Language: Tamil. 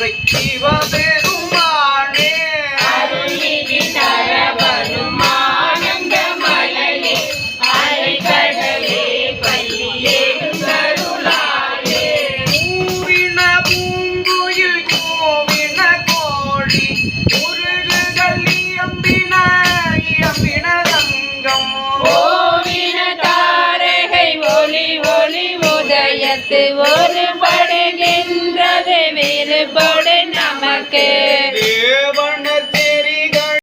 அருளை சிவபெருமானே அருளிதி தர வருமானந்த மலையே அரைக்கடலே பள்ளியே கருளாயே பூவின பூங்குயில் கோவின ஒரு பட போடு நமக்கு